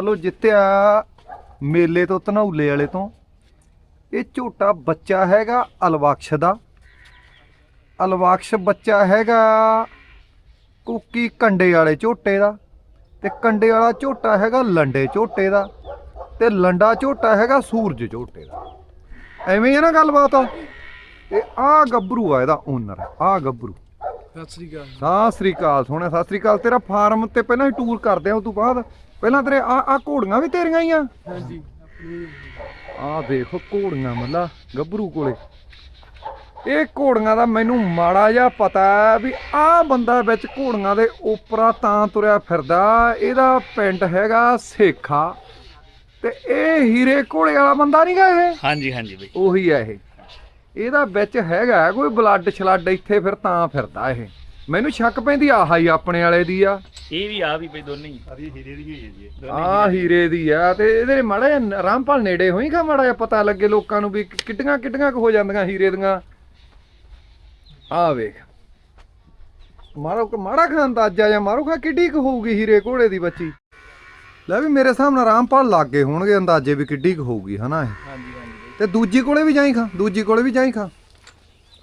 ਚਲੋ ਜਿੱਤਿਆ ਮੇਲੇ ਤੋਂ, ਧਨੌਲੇ ਵਾਲੇ ਤੋਂ। ਇਹ ਝੋਟਾ ਬੱਚਾ ਹੈਗਾ ਅਲਵਕਸ਼ ਦਾ। ਅਲਵਕਸ਼ ਬੱਚਾ ਹੈਗਾ ਕੁੱਕੀ ਕੰਡੇ ਵਾਲੇ ਝੋਟੇ ਦਾ ਤੇ ਕੰਡੇ ਵਾਲਾ ਝੋਟਾ ਹੈਗਾ ਲੰਡੇ ਝੋਟੇ ਦਾ ਤੇ ਲੰਡਾ ਝੋਟਾ ਹੈਗਾ ਸੂਰਜ ਝੋਟੇ ਦਾ। ਐਵੇਂ ਹੀ ਆ ਨਾ ਗੱਲਬਾਤ? ਤੇ ਆ ਗੱਭਰੂ ਆ ਇਹਦਾ ਓਨਰ ਆ ਗੱਭਰੂ। ਸਤਿ ਸ੍ਰੀ ਅਕਾਲ ਸਤਿ ਸ੍ਰੀ ਅਕਾਲ ਸੋਹਣਾ ਸਤਿ ਸ੍ਰੀ ਅਕਾਲ। ਤੇਰਾ ਫਾਰਮ ਤੇ ਪਹਿਲਾਂ ਹੀ ਟੂਰ ਕਰਦੇ ਆ ਉਸ ਤੋਂ ਬਾਅਦ। ਪਹਿਲਾਂ ਤੇਰੇ ਆ ਆ ਘੋੜੀਆਂ ਵੀ ਤੇਰੀਆਂ ਹੀ ਆ? ਹਾਂਜੀ ਆ ਦੇਖੋ ਘੋੜੀਆਂ ਮੱਲਾ ਗੱਭਰੂ ਕੋਲੇ। ਇਹ ਘੋੜੀਆਂ ਦਾ ਮੈਨੂੰ ਮਾੜਾ ਜਿਹਾ ਪਤਾ ਹੈ ਵੀ ਆ ਬੰਦਾ ਵਿੱਚ ਘੋੜੀਆਂ ਦੇ ਉਪਰਾ ਤਾਂ ਤੁਰਿਆ ਫਿਰਦਾ ਇਹਦਾ ਪਿੰਡ ਹੈਗਾ ਸੇਖਾ। ਤੇ ਇਹ ਹੀਰੇ ਘੋੜੇ ਵਾਲਾ ਬੰਦਾ ਨਹੀਂਗਾ ਇਹ? ਹਾਂਜੀ ਹਾਂਜੀ ਬਈ। ਉਹੀ ਆ ਇਹ। ਇਹਦਾ ਵਿੱਚ ਹੈਗਾ ਕੋਈ ਬਲੱਡ ਛਲੱਡ ਇੱਥੇ ਫਿਰ ਤਾਂ ਫਿਰਦਾ ਇਹ। ਮੈਨੂੰ ਸ਼ੱਕ ਪੈਂਦੀ ਆਹ ਹੀ ਆਪਣੇ ਵਾਲੇ ਦੀ ਆ। ਇਹ ਵੀ ਆ ਵੀ ਬਈ ਦੋਨੇ ਹੀ। ਆ ਹੀਰੇ ਦੀ ਆ ਤੇ ਇਹਦੇ ਮਾੜਾ ਜਿਹਾ ਰਾਮਪਾਲ ਨੇੜੇ ਹੋਈ ਖਾ ਮਾੜਾ ਜਿਹਾ ਪਤਾ ਲੱਗੇ ਲੋਕਾਂ ਨੂੰ ਵੀ ਕਿੱਡੀਆਂ ਕਿੱਡੀਆਂ ਕੁ ਹੋ ਜਾਂਦੀਆਂ ਹੀਰੇ ਦੀਆਂ। ਆ ਵੇਖ। ਮਾਰੋ ਕਿ ਮਾੜਾ ਖਾਂ ਅੰਦਾਜ਼ਾ ਜਾਂ ਮਾਰੋ ਖਾ ਕਿੱਡੀ ਕੁ ਹੋਊਗੀ ਹੀਰੇ ਘੋੜੇ ਦੀ ਬੱਚੀ? ਲੈ ਵੀ ਮੇਰੇ ਹਿਸਾਬ ਨਾਲ ਰਾਮਪਾਲ ਲੱਗੇ ਹੋਣਗੇ ਅੰਦਾਜ਼ੇ ਵੀ ਕਿੱਡੀ ਕੁ ਹੋਊਗੀ ਹਨਾ ਇਹ? ਹਾਂਜੀ। ਤੇ ਦੂਜੀ ਕੋਲੇ ਵੀ ਜਾਈ ਖਾਂ ਦੂਜੀ ਕੋਲੇ ਵੀ ਜਾਈ ਖਾਂ।